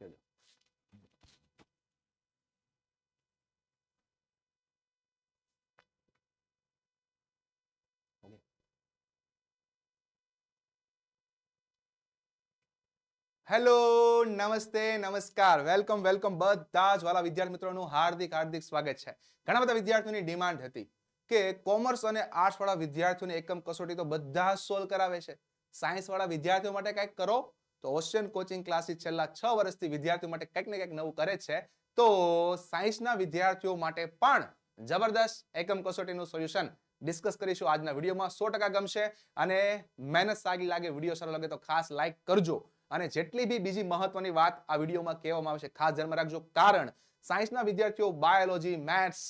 કહેજો હેલો નમસ્તે નમસ્કાર વેલકમ વેલકમ બધા જ વાલા વિદ્યાર્થી મિત્રોનું હાર્દિક હાર્દિક સ્વાગત છે. ઘણા બધા વિદ્યાર્થીઓની ડિમાન્ડ હતી કે કોમર્સ અને આર્ટ્સ વાળા વિદ્યાર્થીઓને એકમ કસોટી તો બધા સોલ્વ કરાવે છે. સાયન્સ વાળા વિદ્યાર્થીઓ માટે કંઈક કરો તો ઓશિયન કોચિંગ ક્લાસીસ છેલ્લા છ વર્ષથી વિદ્યાર્થીઓ માટે કંઈક ને કંઈક નવું કરે છે. તો સાયન્સના વિદ્યાર્થીઓ માટે પણ જબરદસ્ત એકમ કસોટીનું સોલ્યુશન ડિસ્કસ કરીશું આજના વિડીયોમાં. સો ટકા ગમશે અને મહેનત સારી લાગે, વીડિયો સારો લાગે તો ખાસ લાઈક કરજો. અને જેટલી બી બીજી મહત્વની વાત આ વિડીયોમાં કહેવામાં આવશે, ખાસ ધ્યાનમાં રાખજો. કારણ સાયન્સના વિદ્યાર્થીઓ બાયોલોજી મેથ્સ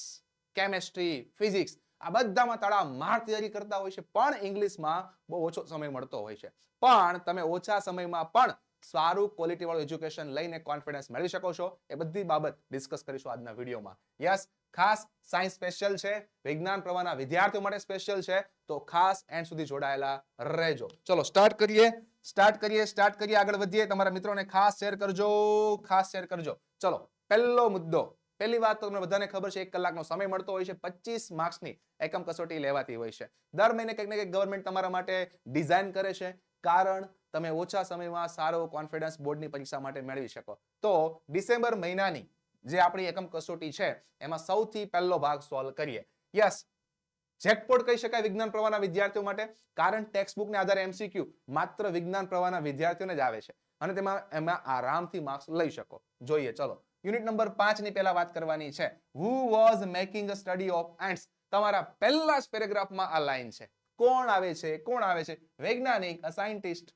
કેમેસ્ટ્રી ફિઝિક્સ આ બધામાં તળા માર તૈયારી કરતા હોય છે, પણ ઇંગ્લિશમાં બહુ ઓછો સમય મળતો હોય છે. પણ તમે ઓછા સમયમાં પણ સારું ક્વોલિટી વાળું એજ્યુકેશન લઈને કોન્ફિડન્સ મેળવી શકો છો. એ બધી બાબત ડિસ્કસ કરીશું આજના વિડીયોમાં. યસ ખાસ સાયન્સ સ્પેશિયલ છે, વિજ્ઞાન પ્રવાહના વિદ્યાર્થીઓ માટે સ્પેશિયલ છે, તો ખાસ એન્ડ સુધી જોડાયેલા રહેજો. ચલો સ્ટાર્ટ કરીએ. સ્ટાર્ટ કરીએ સ્ટાર્ટ કરીએ. આગળ વધીએ. તમારા મિત્રોને ખાસ શેર કરજો, ખાસ શેર કરજો. ચલો, પહેલો મુદ્દો. પહેલી વાત તો તમને બધાને ખબર છે, એક કલાકનો સમય મળતો હોય છે પચીસ માર્ક્સની એકમ કસોટી લેવાતી હોય છે. દર મહિને કંઈક ને કંઈક ગવર્મેન્ટ તમારા માટે ડિઝાઇન કરે છે, કારણ તમે ઓછા સમયમાં સારો કોન્ફિડન્સ બોર્ડની પરીક્ષા માટે મેળવી શકો. તો ડિસેમ્બર મહિનાની જે આપણી એકમ કસોટી છે, એમાં સૌથી પહેલો ભાગ સોલ્વ કરીએ. યસ જેકપોટ કહી શકાય વિજ્ઞાન પ્રવાહના વિદ્યાર્થીઓ માટે, કારણ ટેક્સ્ટબુકને આધારે એમસીક્યુ માત્ર વિજ્ઞાન પ્રવાહના વિદ્યાર્થીઓને જ આવે છે. અને તેમાં એમાં આરામથી માર્ક્સ લઈ શકો. જોઈએ, ચલો. યુનિટ નંબર પાંચની પહેલા વાત કરવાની છે. Who was making a study of ants તમારા પહેલા જ પેરેગ્રાફમાં આ લાઈન છે. કોણ આવે છે? કોણ આવે છે? વૈજ્ઞાનિક અ સાયન્ટિસ્ટ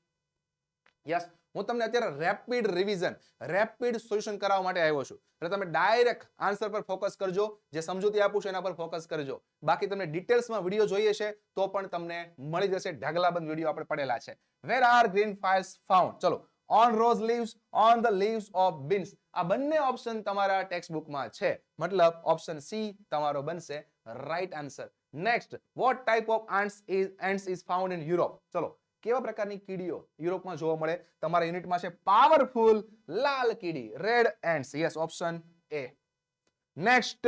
યસ હું તમને અત્યારે રેપિડ રિવિઝન રેપિડ સોલ્યુશન કરાવવા માટે આવ્યો છું. એટલે તમે ડાયરેક્ટ આન્સર પર ફોકસ કરજો. જે સમજૂતી આપું છું એના પર ફોકસ કરજો. બાકી તમને ડિટેલ્સમાં વીડિયો જોઈએ છે, તો પણ તમને મળી જશે. ઢગલાબંધ વીડિયો આપણે પડેલા છે. Where are green fires found ચલો on rose leaves on the leaves of beans આ બંને ઓપ્શન તમારા ટેક્સ્ટ બુકમાં છે. મતલબ ઓપ્શન સી તમારો બનશે right answer next what type of ants is ants is found in Europe ચલો, કેવા પ્રકારની કીડીઓ યુરોપમાં જોવા મળે? તમારા યુનિટમાં છે પાવરફુલ લાલ કીડી red ants yes option A next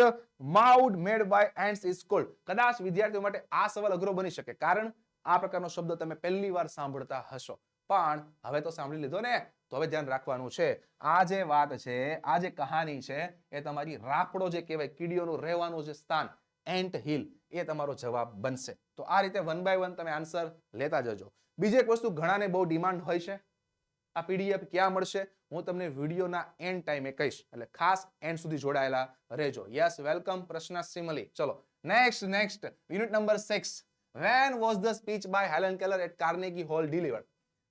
mound made by ants is called કદાચ વિદ્યાર્થીઓ માટે આ સવાલ અઘરો બની શકે, કારણ આ પ્રકારનો શબ્દ તમે પહેલી વાર સાંભળતા હશો. પણ હવે તો સાંભળી લીધો ને? તો હવે ધ્યાન રાખવાનું છે. આ જે વાત છે, આ જે કહાની છે, એ તમારી રાપડો જે કહેવાય, કીડીઓનું રહેવાનું જે સ્થાન, એન્ટ હિલ, એ તમારો જવાબ બનશે. તો આ રીતે વન બાય વન તમે આન્સર લેતા જજો. બીજી એક વસ્તુ ઘણાને બહુ ડિમાન્ડ હોય છે. આ પીડીએફ ક્યાં મળશે? હું તમને વિડીયોના એન્ડ ટાઈમે કહીશ. એટલે ખાસ એન્ડ સુધી જોડાયેલા રહેજો. યસ, વેલકમ, પ્રશ્ન સિમલી. ચલો, next next, unit number six. When was the speech by Helen Keller at Carnegie Hall delivered?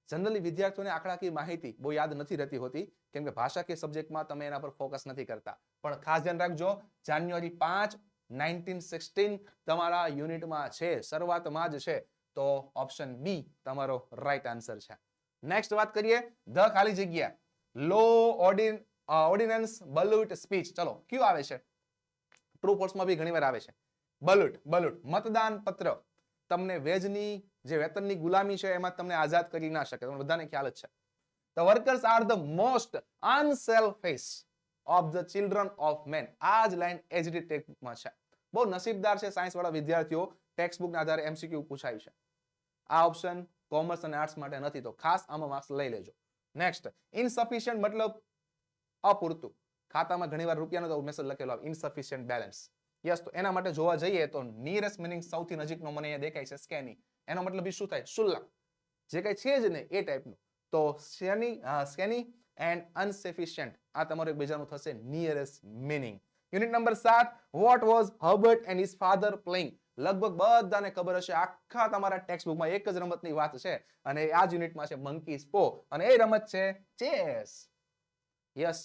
Generally વિદ્યાર્થીઓને આંકડાકીય માહિતી બહુ યાદ નથી રહેતી હોતી, કેમ કે ભાષા કે સબ્જેક્ટમાં તમે એના પર ફોકસ નથી કરતા. પણ ખાસ ધ્યાન રાખજો જાન્યુઆરી પાંચ નાઇન્ટીન સિક્સટીન તમારા યુનિટમાં છે, શરૂઆતમાં જ છે, તો ઓપ્શન બી તમારો રાઈટ આન્સર છે. નેક્સ્ટ વાત કરીએ, ધ ખાલી જગ્યા. લો ઓર્ડિન ઓર્ડિનન્સ બલુટ સ્પીચ ચલો, કયું આવે છે? ટ્રુ ફોર્સમાં બી ઘણીવાર આવે છે. બલુટ બલુટ મતદાન પત્ર તમને વેજની જે વેતનની ગુલામી છે એમાં તમને આઝાદ કરી ના શકે. તમને બધાને ખ્યાલ જ છે. The workers are the most unselfish of the children of men આ જ લાઈન એજિટેડ ટેકમાં છે. બહુ નસીબદાર છે સાયન્સ વાળા વિદ્યાર્થીઓ ટેક્સ્ટ બુકના આધારે એમસીક્યુ પૂછાય છે. આ ઓપ્શન કોમર્સ અને આર્ટ્સ માટે નથી. તો ખાસ આમાં માર્ક્સ લઈ લેજો. નેક્સ્ટ ઇનસફિશિયન્ટ મતલબ અપૂરતું. ખાતામાં ઘણીવાર રૂપિયાનો તો મેસેજ લખેલો આવે ઇનસફિશિયન્ટ બેલેન્સ યસ તો એના માટે જોવા જઈએ તો નિયરેસ્ટ મિનિંગ સૌથી નજીકનો મને અહીંયા દેખાય છે સ્કેની એનો મતલબ શું થાય? શુલ્લક જે કઈ છે જ ને એ ટાઈપનું તો શેની સ્કેની એન્ડ અનસેફિશિયન્ટ આ તમારું એકબીજાનું થશે નિયરેસ્ટ મિનિંગ યુનિટ નંબર સાત what was Herbert and his father playing લગભગ બધાને ખબર હશે, આખા તમારા ટેક્સ્ટ બુકમાં એક જ રમતની વાત છે, અને આ જ યુનિટમાં છે મંકી સ્પો અને એ રમત છે ચેસ યસ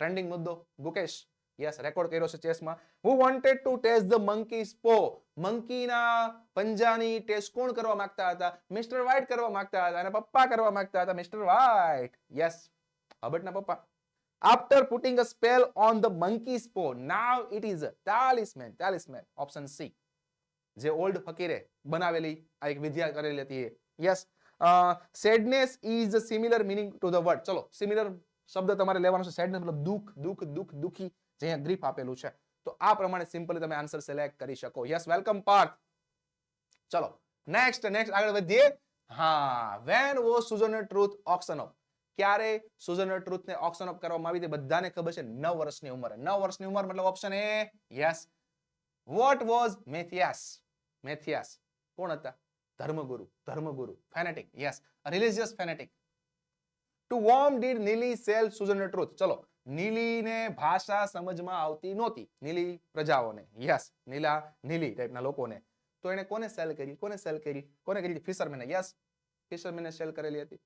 ટ્રેન્ડિંગ મુદ્દો. ગુકેશ. યસ રેકોર્ડ કર્યો છે ચેસમાં who wanted to test the monkey સ્પો મંકીના પંજાની ટેસ્ટ કોણ કરવા માંગતા હતા મિસ્ટર વ્હાઇટ કરવા માંગતા હતા અને પપ્પા કરવા માંગતા હતા મિસ્ટર વ્હાઇટ યસ હબર્ટના પપ્પા after putting a spell on the monkey paw now it is a talisman talisman, option c જે ઓલ્ડ ફકીરે બનાવેલી આ એક વિદ્યા કરેલી હતી yes sadness is similar meaning to the word ચલો સિમિલર શબ્દ તમારે લેવાનો છે સેડનેસ મતલબ દુઃખ દુઃખ દુઃખ દુઃખી જે ગ્રીફ આપેલું છે. તો આ પ્રમાણે સિમ્પલી તમે આન્સર સિલેક્ટ કરી શકો. Yes, welcome, Parth. ચલો, નેક્સ્ટ નેક્સ્ટ આગળ વધીએ. હા, when was Susan Truth auction off? ક્યારે સુઝન ટ્રુથ ને ઓક્શન ઓફ કરવામાં આવી બધાને ખબર છે? નવ વર્ષની ઉંમરે. નવ વર્ષની ઉંમર મતલબ option A? Yes. What was Mathias? Mathias. કોણ હતા? ધર્મગુરુ. ધર્મગુરુ. Fanatic. Yes. Religious fanatic. To whom did Nelly sell Susan Truth? ચલો નીલીને ભાષા સમજમાં આવતી નહોતી. નીલી પ્રજાઓને. યસ, નીલા, નીલી ટાઈપના લોકોને. તો એને કોને સેલ કરી? કોને સેલ કરી? કોને કરી? ફિશરમેને. યસ, ફિશરમેને સેલ કરેલી હતી.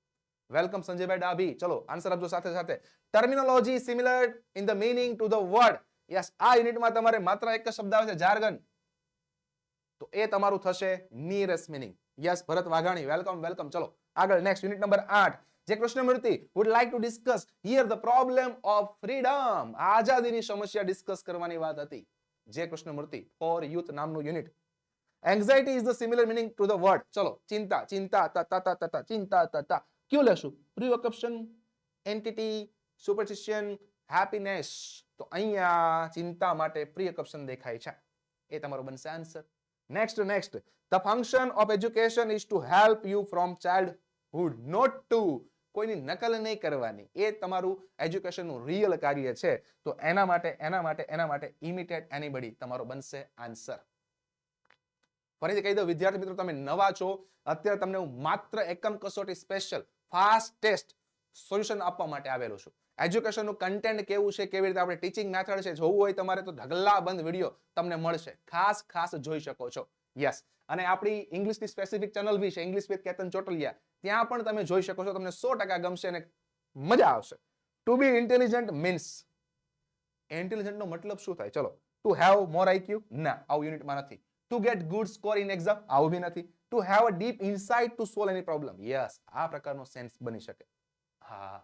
વેલકમ સંજયભાઈ ડાભી. ચલો આન્સર આપજો સાથે સાથે. Terminology similar in the meaning to the word yes, આ યુનિટમાં તમારે માત્ર એક શબ્દ આવે છે, જાર્ગન. તો એ તમારું થશે nearest meaning yes, Bharat Vaghani. Welcome welcome. ચલો, આગળ નેક્સ્ટ યુનિટ નંબર 8 જે Krishnamurti would like to discuss here the problem of freedom આઝાદીની સમસ્યા ડિસ્કસ કરવાની વાત હતી. જે કૃષ્ણમૂર્તિ ફોર યુથ નામનું unit anxiety is the similar meaning to the word ચલો, ચિંતા ચિંતા, તા તા તા તા તા, ચિંતા, તા તા. કયું લેશું? પ્રિઓકપ્શન એન્ટિટી સુપરસ્ટિશન હેપીનેસ તો અહીંયા ચિંતા માટે પ્રિયકપ્શન દેખાય છે. એ તમારો બનશે answer next next the function of education is to help you from childhood not to કોઈની નકલ નહીં કરવાની. એ તમારું એજ્યુકેશનનું રિયલ કાર્ય છે. તો એના માટે એના માટે એના માટે ઇમિટેટ એનીબડી તમારો બનશે આન્સર ફરીથી કહી દઉં, વિદ્યાર્થી મિત્રો, તમે નવા છો. અત્યારે તમને હું માત્ર એકમ કસોટી સ્પેશિયલ ફાસ્ટ ટેસ્ટ સોલ્યુશન આપવા માટે આવેલો છું. એજ્યુકેશનનું કન્ટેન્ટ કેવું છે, કેવી રીતે આપણે ટીચિંગ મેથડ છે, જોવું હોય તમારે તો ઢગલા બંધ વીડિયો તમને મળશે. ખાસ ખાસ જોઈ શકો છો. યસ અને આપણી ઇંગ્લિશની સ્પેસિફિક ચેનલ બી છે ઇંગ્લિશ વિથ કેતન ચોટલિયા. ત્યાં પણ તમે જોઈ શકો છો, તમને સો ટકા ગમશે અને મજા આવશે. ટુ બી ઇન્ટેલિજન્ટ મીન્સ ઇન્ટેલિજન્ટનો મતલબ શું થાય? ચલો ટુ હેવ મોર આઈક્યુ ના, આવું યુનિટમાં નથી. To get good score in exam આવું બી નથી. To have a deep insight to solve any problem yes આ પ્રકારનો સેન્સ બની શકે. હા.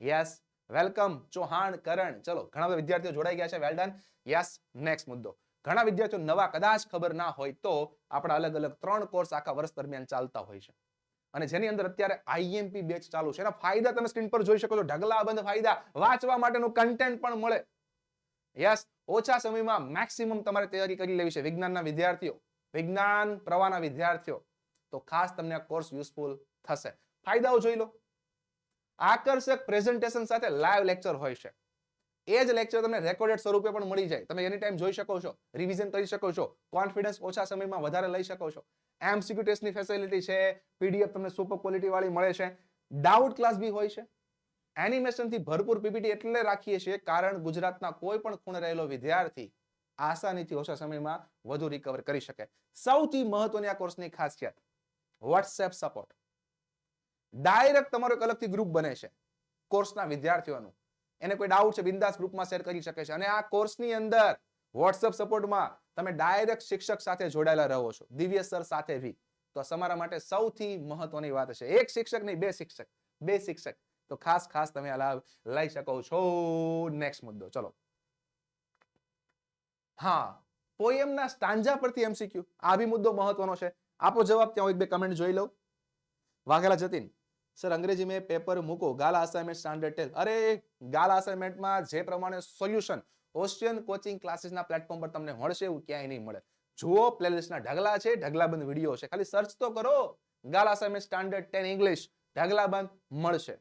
Yes welcome Chauhan, Karan. ચલો, ઘણા વિદ્યાર્થીઓ જોડાઈ ગયા છે. વેલ ડન યસ નેક્સ્ટ મુદ્દો. ઘણા વિદ્યાર્થીઓ નવા કદાચ ખબર ના હોય તો આપણા અલગ અલગ ત્રણ કોર્સ આખા વર્ષ દરમિયાન ચાલતા હોય છે. અને જેની અંદર અત્યારે આઈએમપી બેચ ચાલુ છે. એના ફાયદા તમે સ્ક્રીન પર જોઈ શકો છો. ઢગલાબંધ ફાયદા. વાંચવા માટેનું કન્ટેન્ટ પણ મળે. યસ ઓછા સમયમાં મેક્સિમમ તમારે તૈયારી કરી લેવી છે વિજ્ઞાનના વિદ્યાર્થીઓ. વિજ્ઞાન પ્રવાહના વિદ્યાર્થીઓ. તો ખાસ તમને આ કોર્સ યુઝફુલ થશે. ફાયદાઓ જોઈ લો. આકર્ષક પ્રેઝન્ટેશન સાથે લાઈવ લેક્ચર હોય છે. એ જ લેક્ચર તમને રેકોર્ડેડ સ્વરૂપે પણ મળી જાય. તમે એની ટાઈમ જોઈ શકો છો. રિવિઝન કરી શકો છો. કોન્ફિડન્સ ઓછા સમયમાં વધારે લઈ શકો છો. એમસીક્યુ ટેસ્ટની ફેસિલિટી છે પીડીએફ તમને સુપર ક્વોલિટી વાળી મળે છે. ડાઉટ ક્લાસ બી હોય છે. એનિમેશનથી ભરપૂર પીપીટી એટલે રાખીએ છીએ, કારણ ગુજરાતના કોઈ પણ ખૂણે રહેલો વિદ્યાર્થી આસાનીથી ઓછા સમયમાં વધુ રિકવર કરી શકે. સૌથી મહત્વની આ કોર્સની ખાસિયત વોટ્સએપ સપોર્ટ ડાયરેક્ટ તમારો એક અલગથી ગ્રુપ બને છે કોર્સના વિદ્યાર્થીઓનું. એને કોઈ ડાઉટ છે, બિંદાસ ગ્રુપમાં શેર કરી શકે છે. અને આ કોર્સની અંદર વોટ્સએપ સપોર્ટમાં તમે ડાયરેક્ટ શિક્ષક સાથે જોડાયેલા રહો છો. દિવ્ય સર સાથે બી તો તમારા માટે સૌથી મહત્વની વાત છે. એક શિક્ષક નહીં, બે શિક્ષક. બે શિક્ષક. તો ખાસ ખાસ તમે લાભ લઈ શકો છો. નેક્સ્ટ મુદ્દો. ચલો. હા, પોયમના સ્ટાંજા પરથી એમસીક્યુ આ બી મુદ્દો મહત્વનો છે. આપો જવાબ, ત્યાં એક બે કમેન્ટ જોઈ લઉં. વાઘેલા જતીન. સર, અંગ્રેજી મેં પેપર મૂકો. ગાલા અસાઇનમેન્ટ સ્ટાન્ડર્ડ ટેલ અરે, ગાલા અસાઇનમેન્ટમાં જે પ્રમાણે સોલ્યુશન ઓસ્ટ્રિયન કોચિંગ ક્લાસીસના પ્લેટફોર્મ પર તમને મળશે એવું ક્યાંય નહીં મળે જુઓ પ્લેલિસ્ટના ઢગલા છે ઢગલાબંધ વિડીયો છે ખાલી સર્ચ તો કરો Gala assignment standard ten English ઢગલાબંધ મળશે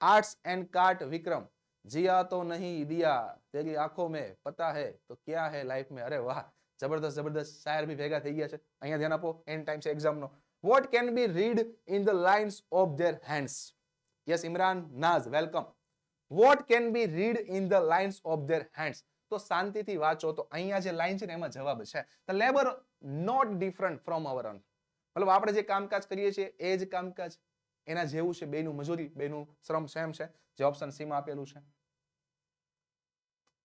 आर्ट्स एंड काट विक्रम जिया तो नहीं दिया तेरी आंखों में पता है तो क्या है लाइफ में अरे वाह જબરદસ્ત જબરદસ્ત શાયર બી ભેગા થઈ ગયા છે અહીંયા ધ્યાન આપો એન્ડ ટાઈમ છે exam no what can be read in the lines of their hands yes Imran Naz welcome what can be read in the lines of their hands તો શાંતિથી વાંચો. તો અહીંયા જે લાઈન છે ને, એમાં જવાબ છે. The labour not different from our own મતલબ આપણે જે કામકાજ કરીએ છીએ, એ જ કામકાજ. એના જેવું છે બેનું મજૂરી બેનું શ્રમ સેમ છે. જે ઓપ્શન સી આપેલું છે.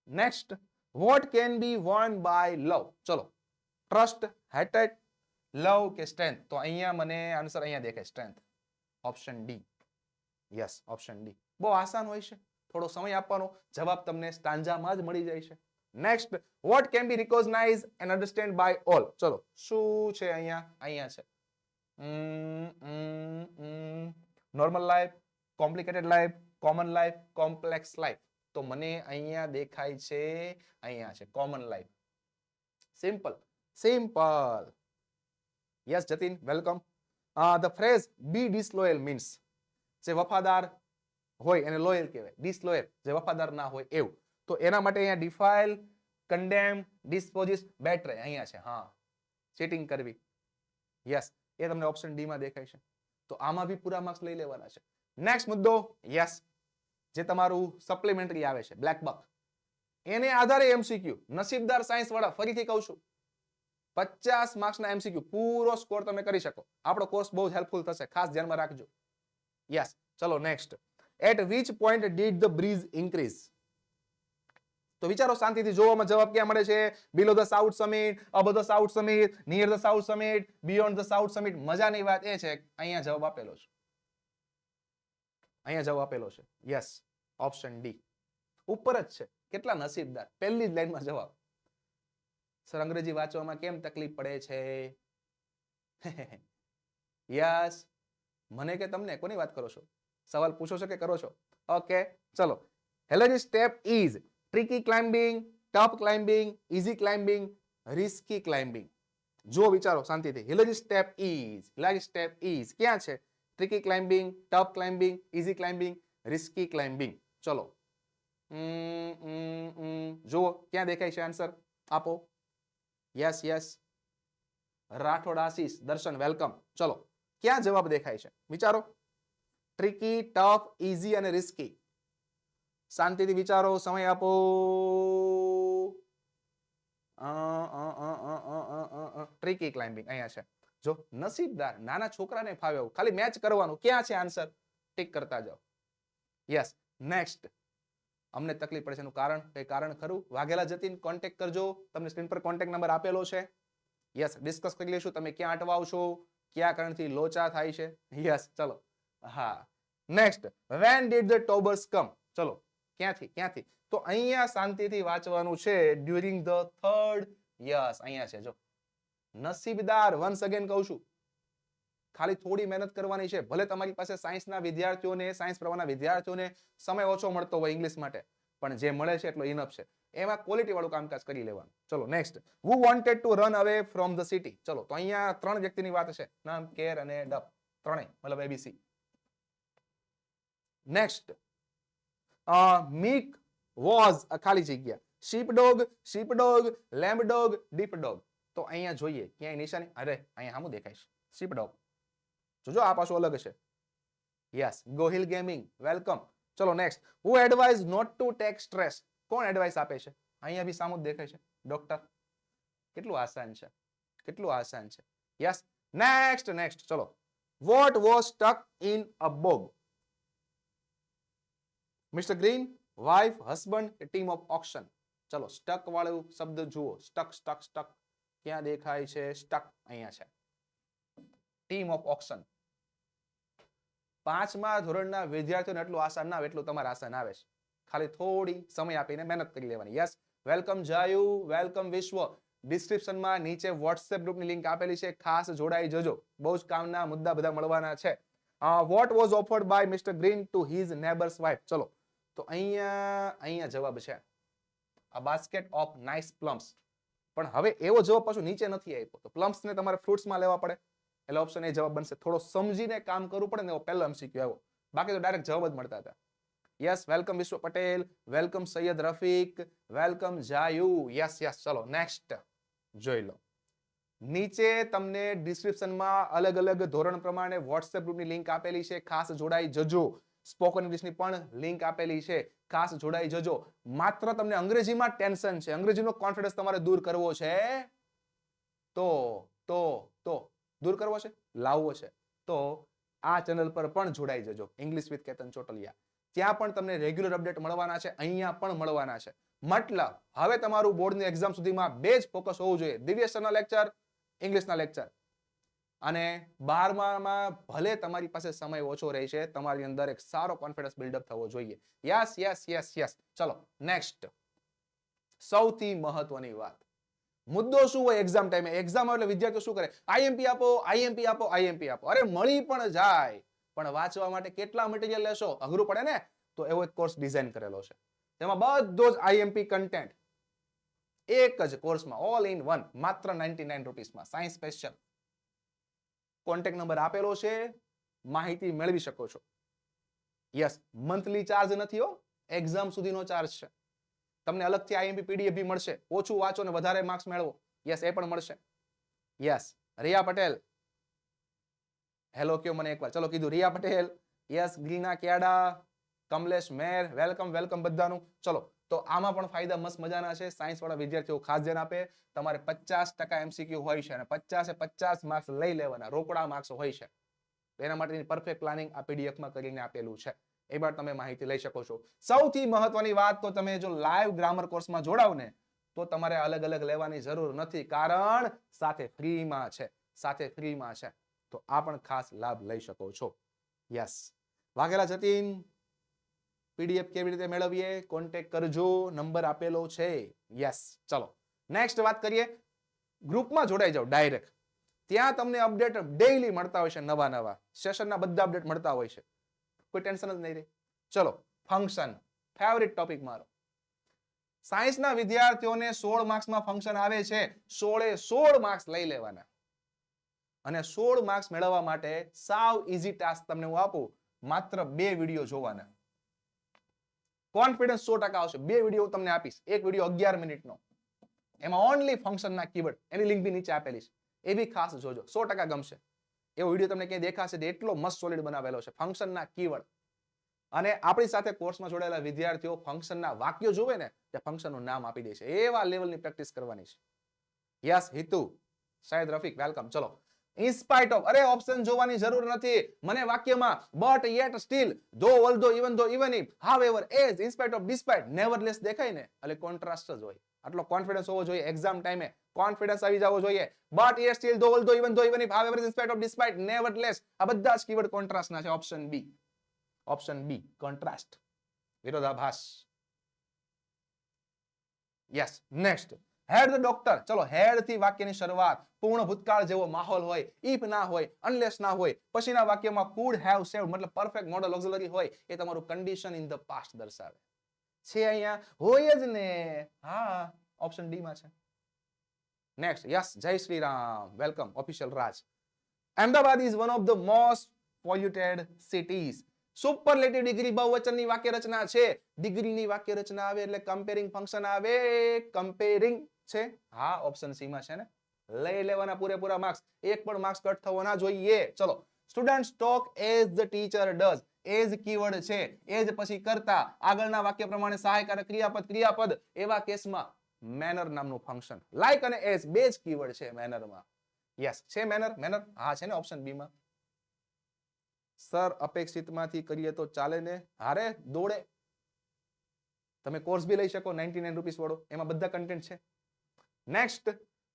Next what can be won by love ચલો. ટ્રસ્ટ હેટેડ લવ કે સ્ટ્રેન્થ તો અહીંયા મને આન્સર અહીંયા દેખાય. Strength option D yes option D બહુ આસાન હોય છે. થોડો સમય આપવાનો. જવાબ તમને સ્ટાન્જામાં જ મળી જાય છે next what can be recognize and understand by all ચલો, શું છે અહીંયા? અહીંયા છે. Normal life complicated life common life complex life તો મને અહીંયા દેખાય છે, અહીંયા છે common life simple simple yes Jatin welcome the phrase be disloyal means જે વફાદાર હોય એને લોયલ કહેવાય ડિસલોયલ જે વફાદાર ના હોય એવું. તો એના માટે અહીંયા ડિફાઇલ કન્ડેમ ડિસ્પોઝિસ બેટરે અહીંયા છે. હા. ચીટિંગ કરવી. યસ એ તમને ઓપ્શન ડી માં દેખાય છે. તો આમાં બી પૂરા માર્ક્સ લઈ લેવાના છે. નેક્સ્ટ મુદ્દો યસ જે તમારું સપ્લિમેન્ટરી આવે છે બ્લેક બક એને આધારે એમસીક્યુ નસીબદાર સાયન્સ વાળા, ફરીથી કહું છું. પચાસ માર્ક્સના એમસીક્યુ પૂરો સ્કોર તમે કરી શકો. આપણો કોર્સ બહુ હેલ્પફુલ થશે. ખાસ ધ્યાનમાં રાખજો. યસ ચલો next at which point did the bridge increase તો વિચારો, શાંતિથી જોવામાં જવાબ ક્યાં મળે છે? Below the south summit above the south summit near the south summit beyond the south summit મજાની વાત એ છે, અહીંયા જવાબ આપેલો છે. અહીંયા જવાબ આપેલો છે. યસ ઓપ્શન ડી ઉપર જ છે. કેટલા નસીબદાર. પહેલી જ લાઈનમાં જવાબ. સર, અંગ્રેજી વાંચવામાં કેમ તકલીફ પડે છે? યસ મને કે તમને, કોની વાત કરો છો? સવાલ પૂછો છો કે કરો છો? ઓકે ચલો. Hillary step is tricky climbing tough climbing easy climbing risky climbing જો વિચારો શાંતિથી. Hillary step is Hillary step is ક્યાં છે? Tricky climbing tough climbing easy climbing risky climbing ચલો. ઉમ, ઉમ, ઉમ. જુઓ ક્યાં દેખાય છે આન્સર આપો. યસ યસ રાઠોડ આશીષ દર્શન વેલકમ ચલો. ક્યાં જવાબ દેખાય છે? વિચારો. ટ્રિકી ટફ ઇઝી અને રિસ્કી શાંતિથી વિચારો, સમય આપો. ટ્રિકી ક્લાઇમ્બિંગ અહીંયા છે. જો નસીબદાર નાના છોકરાને ફાવે ખાલી મેચ કરવાનું, ક્યાં છે આન્સર ટીક કરતા જાઓ. યસ નેક્સ્ટ અમને તકલીફ પડે છે એનું કારણ કઈ કારણ ખરું? વાઘેલા જતીન કોન્ટેક્ટ કરજો. તમને સ્ક્રીન પર કોન્ટેક્ટ નંબર આપેલો છે. યસ ડિસ્કસ કરી લેશું તમે ક્યાં અટવાવશો? કયા કારણથી લોચા થાય છે? યસ ચલો. હા. Next when did the toppers come ચલો, ક્યાંથી ક્યાંથી? તો અહીંયા શાંતિથી વાંચવાનું છે ડ્યુરિંગ ધ થર્ડ યસ અહીંયા છે, જો. નસીબદાર વન્સ અગેન કહું છું. ખાલી થોડી મહેનત કરવાની છે. ભલે તમારી પાસે સાયન્સના વિદ્યાર્થીઓને, સાયન્સ પ્રવાહના વિદ્યાર્થીઓને સમય ઓછો મળતો હોય ઇંગ્લિશ માટે, પણ જે મળે છે એટલો ઇનફ છે. એમાં ક્વોલિટી વાળું કામકાજ કરી લેવાનું. ચલો next who wanted to run away from the city ચલો, તો અહીંયા ત્રણ વ્યક્તિની વાત છે. નામ, કેર અને ડપ ત્રણેય, મતલબ એબીસી નેક્સ્ટ મીક વોઝ ખાલી જગ્યા. Sheep dog sheep dog lamb dog deep dog તો અહીંયા જોઈએ, ક્યાંય નિશાની? અરે, અહીંયા સામું દેખાય છે. શીપ ડોગ જોજો, આ પાછું અલગ છે યસ ગોહિલ ગેમિંગ વેલકમ ચલો next who advise not to take stress કોણ એડવાઇસ આપે છે? અહીંયા બી સામું દેખાય છે. ડોક્ટર કેટલું આસાન છે. કેટલું આસાન છે. યસ નેક્સ્ટ નેક્સ્ટ ચલો. What was stuck in a bog mister green, wife, husband, team of oxen. ચલો, સ્ટક વાળું શબ્દ જુઓ. Stuck stuck stuck. ક્યાં દેખાય છે? સ્ટક અહીંયા છે. Team of oxen. પાંચમા ધોરણના વિદ્યાર્થીઓને એટલું આસાન ના આવે, એટલું તમારે આસાન આવે છે. ખાલી થોડી સમય આપીને મહેનત કરી લેવાની. યસ, વેલકમ જાયુ, વેલકમ વિશ્વ. ડિસ્ક્રિપ્શનમાં નીચે વોટ્સએપ ગ્રુપની લિંક આપેલી છે. ખાસ જોડાઈ જજો. બહુ જ કામના મુદ્દા બધા મળવાના છે. What was offered by mister green to his neighbours wife ચલો તો અહીંયા અહીંયા જવાબ છે આ બાસ્કેટ ઓફ નાઇસ પ્લમ્સ પણ હવે એવો જવાબ પાછો નીચે નથી આપ્યો. તો પ્લમ્સ ને તમારે ફ્રૂટ્સમાં લેવા પડે. એટલે ઓપ્શન એ જવાબ બનશે. થોડો સમજીને કામ કરવું પડે ને એવો પહેલો એમસીક્યુ આવ્યો. બાકી તો ડાયરેક્ટ જવાબ જ મળતા હતા. Yes welcome Vishwa Patel. Welcome Saiyed Rafiq. Welcome Jayu. Yes yes ચલો નેક્સ્ટ જોઈ લો. નીચે તમને ડિસ્ક્રિપ્શનમાં અલગ અલગ ધોરણ પ્રમાણે વોટ્સએપ ગ્રુપની લિંક આપેલી છે. ખાસ જોડાઈ જજો. સ્પોકન ઇંગ્લિશની પણ લિંક આપેલી છે. ખાસ જોડાઈ જજો. માત્ર તમને અંગ્રેજીમાં ટેન્શન છે. અંગ્રેજીનો કોન્ફિડન્સ તમારે દૂર કરવો છે. તો તો તો, દૂર કરવો છે? લાવવો છે. તો, આ ચેનલ પર પણ જોડાઈ જજો. English with Ketan Chotaliya. ત્યાં પણ તમને રેગ્યુલર અપડેટ મળવાના છે. અહીંયા પણ મળવાના છે. મતલબ, હવે તમારું બોર્ડની એક્ઝામ સુધીમાં બે જ ફોકસ હોવું જોઈએ. દિવ્યેશના લેક્ચર ઇંગ્લિશના લેક્ચર અને બારમામાં ભલે તમારી પાસે સમય ઓછો રહે છે તમારી અંદર એક સારો કોન્ફિડન્સ બિલ્ડઅપ થવો જોઈએ. યસ યસ યસ યસ ચલો નેક્સ્ટ સૌથી મહત્વની વાત. મુદ્દો શું હોય એક્ઝામ ટાઈમે એક્ઝામ એટલે વિદ્યાર્થીઓ શું કરે? આઈએમપી આપો આઈએમપી આપો આઈએમપી આપો. અરે, મળી પણ જાય. પણ વાંચવા માટે કેટલા મટીરિયલ લેશો? અઘરું પડે ને? તો એવો એક કોર્સ ડિઝાઇન કરેલો છે. તેમાં બધો જ આઈએમપી કન્ટેન્ટ એક જ કોર્સમાં ઓલ ઇન વન માત્ર નાઇન્ટી નાઇન રૂપીસમાં સાયન્સ સ્પેશિયલ કોન્ટેક્ટ નંબર આપેલો છે, માહિતી મેળવી શકો છો. યસ, મંથલી ચાર્જ નથી હો, એક્ઝામ સુધીનો ચાર્જ છે. તમને અલગથી આઈએમપી પીડીએફ બી મળશે. ઓછું વાંચો ને વધારે માર્ક્સ મેળવો. યસ, એ પણ મળશે. યસ, રિયા પટેલ. હેલો કયો મને એકવાર. ચલો, કીધું, Riya Patel. Yes Greena Kyada Kamlesh Mer. Welcome welcome બધાનું. ચલો તો આમાં પણ ફાયદા મસ્ત મજાના છે. સાયન્સ વાળા વિદ્યાર્થીઓ ખાસ ધ્યાન આપે. તમારે પચાસ ટકા એમસીક્યુ હોય છે અને પચાસે પચાસ માર્ક્સ લઈ લેવાના, રોકડા માર્ક્સ હોય છે. એના માટેની પરફેક્ટ પ્લાનિંગ આ પીડીએફમાં કરીને આપેલું છે. એ બાર તમે માહિતી લઈ શકો છો. સૌથી મહત્વની વાત તો તમે જો લાઈવ ગ્રામર કોર્સમાં જોડાવ ને, તો તમારે અલગ અલગ લેવાની જરૂર નથી. કારણ સાથે ફ્રીમાં છે. સાથે ફ્રીમાં છે. તો આ પણ ખાસ લાભ લઈ શકો છો. યસ વાઘેલા જતીન પીડીએફ કેવી રીતે મેળવીએ? કોન્ટેક્ટ કરજો. નંબર આપેલો છે. યસ ચલો. નેક્સ્ટ વાત કરીએ. ગ્રુપમાં જોડાઈ જાઓ ડાયરેક્ટ ત્યાં તમને અપડેટ ડેઈલી મળતા હોય છે નવા નવા. સેશનના બધા અપડેટ મળતા હોય છે. કોઈ ટેન્શન જ નહીં રહે. ચલો. ફંક્શન ફેવરિટ ટોપિક મારો. સાયન્સના વિદ્યાર્થીઓને સોળ માર્ક્સમાં ફંક્શન આવે છે. સોળે સોળ માર્ક્સ લઈ લેવાના. અને સોળ માર્ક્સ મેળવવા માટે સાવ ઇઝી ટાસ્ક તમને હું આપું. માત્ર બે વીડિયો જોવાના. કોન્ફિડન્સ સો ટકા આવશે. બે વીડિયો હું તમને આપીશ. એક વીડિયો અગિયાર મિનિટનો. એમાં ઓનલી ફંક્શનના કીવર્ડ એની લિંક બી નીચે આપેલી છે. એ બી ખાસ જોજો. સો ટકા ગમશે. એવો વીડિયો તમને ક્યાંય દેખાશે તો એટલો મસ્ત સોલિડ બનાવેલો છે. ફંક્શનના કીવર્ડ અને આપણી સાથે કોર્સમાં જોડાયેલા વિદ્યાર્થીઓ ફંક્શનના વાક્યો જોવે ને, તે ફંક્શનનું નામ આપી દે છે. એવા લેવલની પ્રેક્ટિસ કરવાની છે. યસ, હિતુ. સાહેદ રફીક વેલકમ ચલો. ઇન્સ્પાઇટ ઓફ અરે ઓપ્શન જોવાની જરૂર નથી. મને વાક્યમાં but yet still though although even though even if however as in spite of despite nevertheless દેખાય ને? એટલે કોન્ટ્રાસ્ટ જ હોય. આટલો કોન્ફિડન્સ હોવો જોઈએ એક્ઝામ ટાઈમે કોન્ફિડન્સ આવી જવો જોઈએ. But yet still though although even though even if however in spite of despite nevertheless આ બધા જ કીવર્ડ કોન્ટ્રાસ્ટ ના છે. Option B option B contrast વિરોધાભાસ. Yes next had the doctor ચલો હેડથી વાક્યની શરૂઆત. પૂર્ણ ભૂતકાળ જેવો માહોલ હોય ઇફ ના હોય અનલેસ ના હોય, પછીના વાક્યમાં કુડ હેવ સેવ મતલબ પરફેક્ટ મોડલ ઓક્ઝિલરી હોય, એ તમારું કન્ડિશન ઇન ધ પાસ્ટ દર્શાવે. છે અહીંયા? હોય જ ને. હા ઓપ્શન ડી માં છે. Next yes Jai Shri Ram welcome official Raj. Ahmedabad is one of the most polluted cities superlative degree બહુવચનની વાક્ય રચના છે. ડિગ્રીની વાક્ય રચના આવે એટલે કમ્પેરિંગ ફંક્શન આવે. કમ્પેરિંગ છે? હા ઓપ્શન સી માં છે ને? લઈ લેવાના પૂરેપૂરા માર્ક્સ એક પણ માર્ક્સ કટ થવો ના જોઈએ. ચલો student talk as the teacher does as keyword છે. એઝ પછી કરતા. આગળના વાક્ય પ્રમાણે સહાયકારક ક્રિયાપદ ક્રિયાપદ. એવા કેસમાં મેનર નામનું ફંક્શન લાઈક અને એઝ બે જ કીવર્ડ છે મેનરમાં યસ છે મેનર મેનર હા, છે ને ઓપ્શન બી માં? સર અપેક્ષિતમાંથી કરીએ તો ચાલે ને? હારે દોડે. તમે કોર્સ બી લઈ શકો નાઇન્ટી નાઇન રૂપીસ વાળો. એમાં બધા કન્ટેન્ટ છે. Next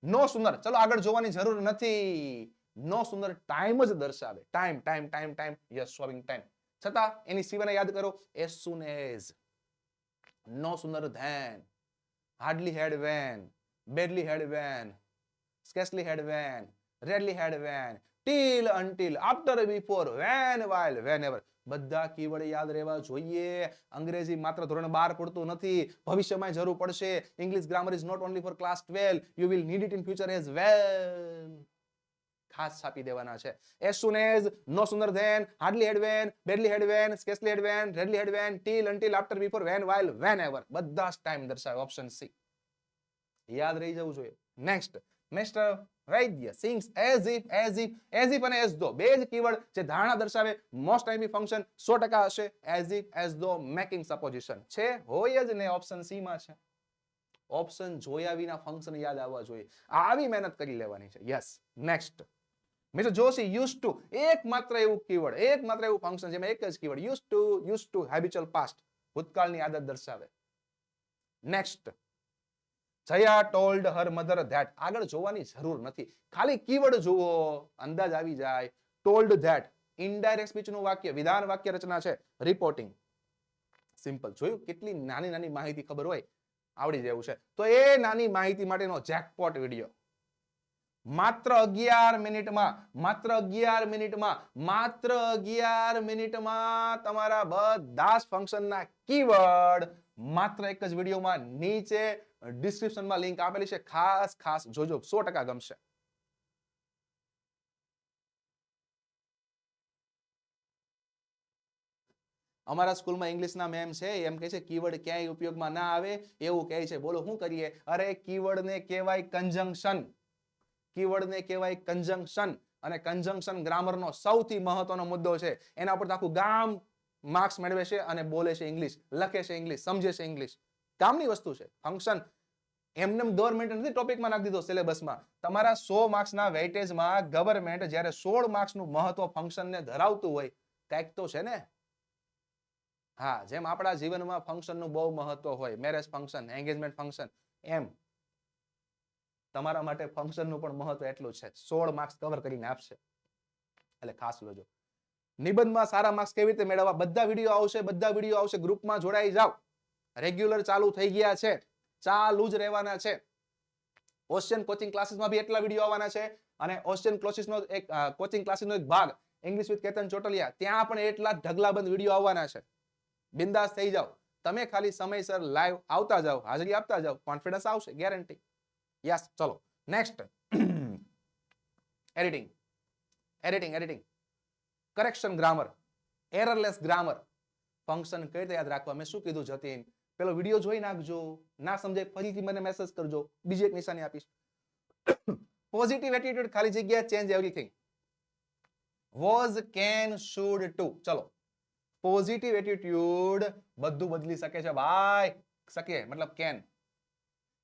no sooner. ચલો આગળ જોવાની જરૂર નથી. નો સુંદર ટાઈમ જ દર્શાવે. Time time time time yes showing time છતાં એની સિવાયને યાદ કરો. As soon as no sooner than. Hardly had when barely had when scarcely had when Ridley had when till until after before when while whenever બધા keyword યાદ રહેવા જોઈએ. અંગ્રેજી માત્ર ધોરણ બાર પડતું નથી. ભવિષ્યમાં જરૂર પડશે. English grammar is not only for class 12 you will need it in future as well ખાસ છાપી દેવાના છે. As soon as no sooner than hardly had when barely had when scarcely had Ridley had when till until after before when while whenever બધા જ time દર્શાવે. Option C યાદ રહી જવું જોઈએ. Next mister Vaidya sings as if as if as if અને as though બે જ કીવર્ડ જે ધારણા દર્શાવે મોસ્ટ ટાઈમી ફંક્શન 100% હશે as if as though making supposition છે? હોય જ ને ઓપ્શન સી માં છે. ઓપ્શન જોયા વિના ફંક્શન યાદ આવવા જોઈએ. આવી મહેનત કરી લેવાની છે. Yes next mister Joshi used to એકમાત્ર એવું કીવર્ડ એકમાત્ર એવું ફંક્શન જેમાં એક જ keyword used to used to habitual past ભૂતકાળની આદત દર્શાવે. Next Jaya told her mother that. આગળ જોવાની જરૂર નથી. ખાલી કીવર્ડ જુઓ, અંદાજ આવી જાય. Told that. ઇનડાયરેક્ટ સ્પીચનું વાક્ય, વિધાન વાક્ય રચના છે. રિપોર્ટિંગ સિમ્પલ જોયું? કેટલી નાની નાની માહિતી ખબર હોય? આવડી જેવું છે. તો એ નાની માહિતી માટેનો જેકપોટ વીડિયો માત્ર અગિયાર મિનિટમાં, માત્ર અગિયાર મિનિટમાં, માત્ર અગિયાર મિનિટમાં તમારા બધા જ ફંક્શનના કીવર્ડ માત્ર એક જ વિડીયોમાં નીચે ડિસ્ક્રિપ્શનમાં લિંક આપેલી છે. ખાસ ખાસ જોજો. સો ટકા ગમશે. અમારા સ્કૂલમાં ઇંગ્લિશના મેમ છે. એમ કહે છે, કીવર્ડ ક્યાંય ઉપયોગમાં ના આવે? એવું કહે છે. બોલો, શું કરીએ? અરે, કીવર્ડને કહેવાય કન્જંક્શન કીવર્ડને કહેવાય કન્જંક્શન અને કન્જંક્શન ગ્રામરનો સૌથી મહત્વનો મુદ્દો છે. એના પર આખું ગામ માર્ક્સ મેળવે છે અને બોલે છે ઇંગ્લિશ લખે છે ઇંગ્લિશ સમજે છે ઇંગ્લિશ કામની વસ્તુ છે. ફંક્શન એમને ગવર્મેન્ટ નથી ટોપિકમાં નાખી દીધો સિલેબસમાં તમારા સો માર્ક્સના વેઇટેજમાં ગવર્મેન્ટ જ્યારે સોળ માર્ક્સનું મહત્વ ફંક્શનને ધરાવતું હોય, કંઈક તો છે ને? હા, જેમ આપણા જીવનમાં ફંક્શનનું બહુ મહત્વ હોય મેરેજ ફંક્શન એન્ગેજમેન્ટ ફંક્શન એમ. તમારા માટે ફંક્શનનું પણ મહત્વ એટલું છે. સોળ માર્ક્સ કવર કરીને આપશે. એટલે ખાસ લોજો. નિબંધમાં સારા માર્ક્સ કેવી રીતે મેળવવા? બધા વીડિયો આવશે, બધા વીડિયો આવશે ગ્રુપમાં જોડાઈ જાઓ. રેગ્યુલર ચાલુ થઈ ગયા છે. ચાલુ જ રહેવાના છે. ઓશિયન કોચિંગ ક્લાસીસમાં બી એટલા વીડિયો આવવાના છે. અને ઓશિયન ક્લાસીસનો એક કોચિંગ ક્લાસીસનો એક ભાગ ઇંગ્લિશ વિથ કેતન ચોટલિયા ત્યાં પણ એટલા ઢગલાબંધ વીડિયો આવવાના છે. બિંદાસ થઈ જાઓ. તમે ખાલી સમયસર લાઈવ આવતા જાઓ, હાજરી આપતા જાઓ કોન્ફિડન્સ આવશે ગેરંટી યસ ચલો. Next editing editing editing correction grammar errorless grammar function કઈ રીતે યાદ રાખવા? મેં શું કીધું, જતીન? પેલો વીડિયો જોઈ નાખજો, ના સમજાય ફરીથી મને મેસેજ કરજો, બીજી એક નિશાની આપીશ. પોઝિટિવ એટીટ્યુડ ખાલી જગ્યા change everything was can should to ચલો. પોઝિટિવ એટીટ્યુડ બધું બદલી શકે છે. ભાઈ શકે, મતલબ can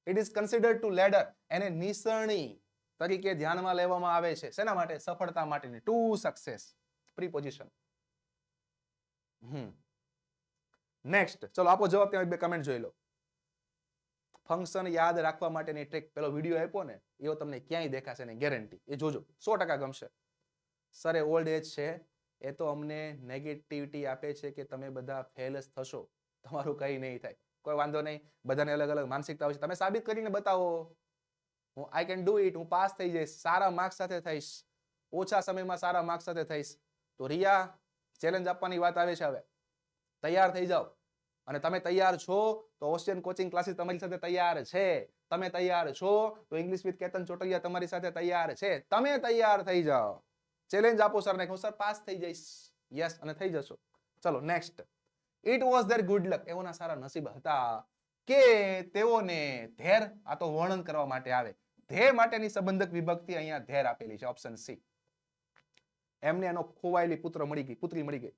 it is considered to ladder એને નિસરણી તરીકે ધ્યાનમાં લેવામાં આવે છે. શેના માટે? સફળતા માટેની. To success preposition hmm. Next ચલો આપો જવાબ, ત્યાં બે કમેન્ટ જોઈ લો. ફંક્શન યાદ રાખવા માટેની ટ્રીક પેલો વીડિયો આપ્યો ને, એવો તમને ક્યાંય દેખાશે ને ગેરંટી એ જોજો, સો ટકા ગમશે. સર એ ઓલ્ડ એજ છે. એ તો અમને નેગેટિવિટી આપે છે કે તમે બધા ફેલ જ થશો. તમારું કંઈ નહીં થાય. કોઈ વાંધો નહીં. બધાને અલગ અલગ માનસિકતા હોય છે. તમે સાબિત કરીને બતાવો. હું આઈ કેન ડુ ઇટ હું પાસ થઈ જઈશ. સારા માર્ક્સ સાથે થઈશ. ઓછા સમયમાં સારા માર્ક્સ સાથે થઈશ. તો રિયા ચેલેન્જ આપવાની વાત આવે છે હવે. તૈયાર થઈ જાઓ. અને તમે તૈયાર છો તો ઓશિયન કોચિંગ ક્લાસીસ તમારી સાથે તૈયાર છે. તમે તૈયાર છો તો ઇંગ્લિશ વિથ કેતન ચોટલિયા તમારી સાથે તૈયાર છે. તમે તૈયાર થઈ જાઓ. ચેલેન્જ આપો સરને હું સર પાસ થઈ જઈશ. યસ અને થઈ જશો. ચલો next it was their good luck એઓના સારા નસીબ હતા કે તેઓને ધેર, આ તો વર્ણન કરવા માટે આવે. ધે માટેની સંબંધક વિભક્તિ અહીંયા ધેર આપેલી છે ઓપ્શન સી એમને એનો ખોવાયેલી પુત્ર મળી ગઈ, પુત્રી મળી ગઈ.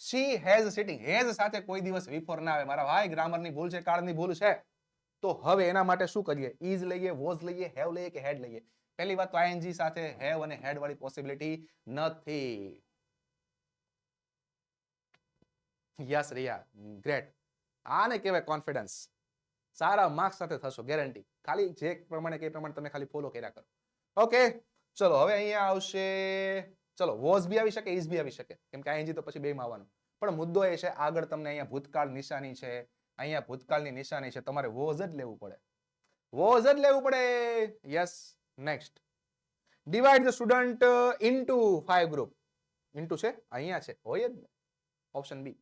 શી હેઝ સિટિંગ હેઝ સાથે કોઈ દિવસ વિફોર ના આવે. મારા ભાઈ ગ્રામરની ભૂલ છે, કાળની ભૂલ છે. તો હવે એના માટે શું કરીએ? ઇઝ લઈએ વોઝ લઈએ હેવ લઈએ કે હેડ લઈએ? પહેલી વાત તો આઈએનજી સાથે હેવ અને હેડ વાળી પોસિબિલિટી નથી. યસ રિયા ગ્રેટ આને કહેવાય કોન્ફિડન્સ સારા માર્ક્સ સાથે થશો ગેરંટી ખાલી જે પ્રમાણે કે પ્રમાણે તમે ખાલી ફોલો કર્યા કરો. ઓકે ચલો, હવે અહીંયા આવશે ચલો, વોઝ બી આવી શકે ઇઝ બી આવી શકે. કેમ કે આઈએનજી તો પછી બેમાં આવવાનું. પણ મુદ્દો એ છે, આગળ તમને અહીંયા ભૂતકાળ નિશાની છે, અહીંયા ભૂતકાળની નિશાની છે, તમારે વોઝ જ લેવું પડે. વોઝ જ લેવું પડે. Yes next divide the student into five group into છે? અહીંયા છે. હોય જ ને. Option B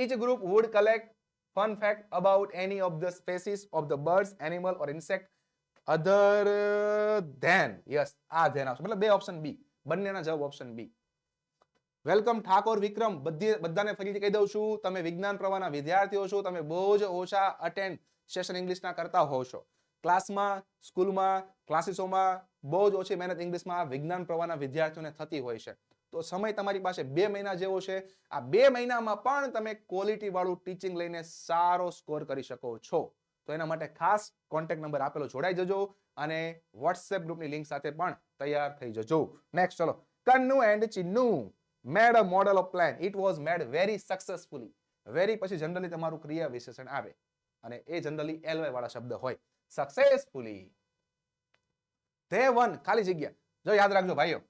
each group would collect fun fact about any of the species of the birds, animal or insect other then yes, આ ધ્યાન આવશે. મતલબ બે ઓપ્શન બી બંનેના જવાબ option B welcome Thakor, Vikram. બધી બધાને ફરીથી કહી દઉં છું, તમે વિજ્ઞાન પ્રવાહના વિદ્યાર્થીઓ છો, તમે બહુ જ ઓછા અટેન્ડ સેશન ઇંગ્લિશના કરતા હોવ છો. ક્લાસમાં સ્કૂલમાં ક્લાસીસોમાં બહુ જ ઓછી મહેનત ઇંગ્લિશમાં વિજ્ઞાન પ્રવાહના વિદ્યાર્થીઓને થતી હોય છે. તો સમય તમારી પાસે બે મહિના જેવો છે. આ બે મહિનામાં પણ તમે ક્વોલિટી વાળું ટીચિંગ લઈને સારો સ્કોર કરી શકો છો. તો એના માટે ખાસ કોન્ટેક્ટ નંબર આપેલો જોડાઈ જજો. અને વોટ્સએપ ગ્રુપની લિંક સાથે પણ તૈયાર થઈ જજો. નેક્સ્ટ ચલો. Kannu and Chinnu. Made a model of plan it was made very successfully very પછી જનરલી તમારું ક્રિયા વિશેષણ આવે. અને એ જનરલી એલવાય વાળા શબ્દ હોય. સક્સેસફુલી ધે વન ખાલી જગ્યા. જો યાદ રાખજો ભાઈઓ.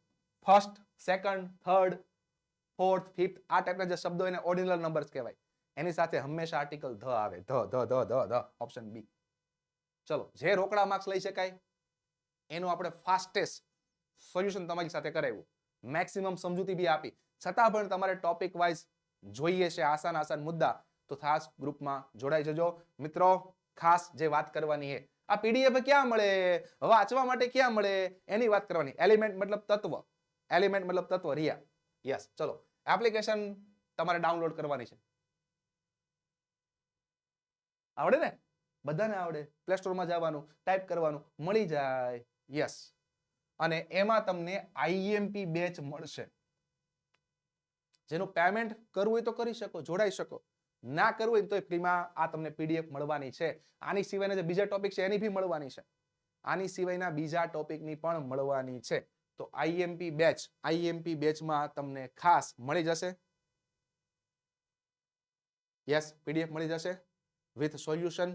First second third fourth fifth આ ટાઈપના જે શબ્દો એને ઓર્ડિનલ નંબર્સ કહેવાય. એની સાથે હંમેશા આર્ટિકલ ધ આવે. The the the the the option B ચલો, જે રોકડા માર્ક્સ લઈ શકાય, એનું આપણે ફાસ્ટેસ્ટ સોલ્યુશન તમારી સાથે કરાવ્યું. મેક્સિમમ સમજૂતી બી આપી. છતાં પણ તમારે ટોપિક વાઇઝ જોઈએ છે આસાન આસાન મુદ્દા, તો ખાસ ગ્રુપમાં જોડાઈ જજો. મિત્રો, ખાસ જે વાત કરવાની છે, આ પીડીએફ ક્યાં મળે? વાંચવા માટે ક્યાં મળે? એની વાત કરવાની. એલિમેન્ટ મતલબ તત્વ. એલિમેન્ટ મતલબ તત્વ, રિયા. યસ ચલો. એપ્લિકેશન તમારે ડાઉનલોડ કરવાની છે. આવડે ને? બધાને આવડે. પ્લે સ્ટોરમાં જવાનું ટાઈપ કરવાનું, મળી જાય. યસ અને એમાં તમને આઈએમપી બેચ મળશે. જેનું પેમેન્ટ કરવું હોય તો કરી શકો, જોડાઈ શકો. ના કરવું હોય તો ફ્રીમાં આ તમને પીડીએફ મળવાની છે. આની સિવાયના જે બીજા ટોપિક છે, એની બી મળવાની છે. આની સિવાયના બીજા ટોપિકની પણ મળવાની છે. તો આઈએમપી બેચ આઈએમપી બેચમાં તમને ખાસ મળી જશે. યસ પીડીએફ મળી જશે. વિથ સોલ્યુશન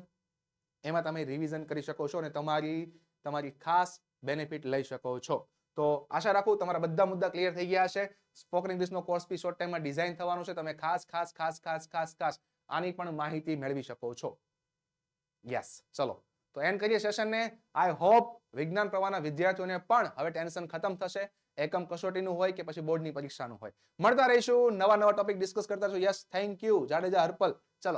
એમાં તમે રિવિઝન કરી શકો છો અને તમારી તમારી ખાસ બેનિફિટ લઈ શકો છો. તો આશા રાખું તમારા બધા મુદ્દા ક્લિયર થઈ ગયા છે સ્પોકન ઇંગ્લિશનો કોર્સ બી શોર્ટ ટાઈમમાં ડિઝાઇન થવાનો છે. તમે ખાસ ખાસ ખાસ ખાસ ખાસ ખાસ આની પણ માહિતી મેળવી શકો છો. યસ ચલો. તો એન્ડ કરીએ સેશનને આઈ હોપ વિજ્ઞાન પ્રવાહના વિદ્યાર્થીઓને પણ હવે ટેન્શન ખતમ થશે. એકમ કસોટીનું હોય કે પછી બોર્ડની પરીક્ષાનું હોય. મળતા રહીશું. નવા નવા ટોપિક ડિસ્કસ કરતા રહીશું. Yes thank you Jadeja Harpal.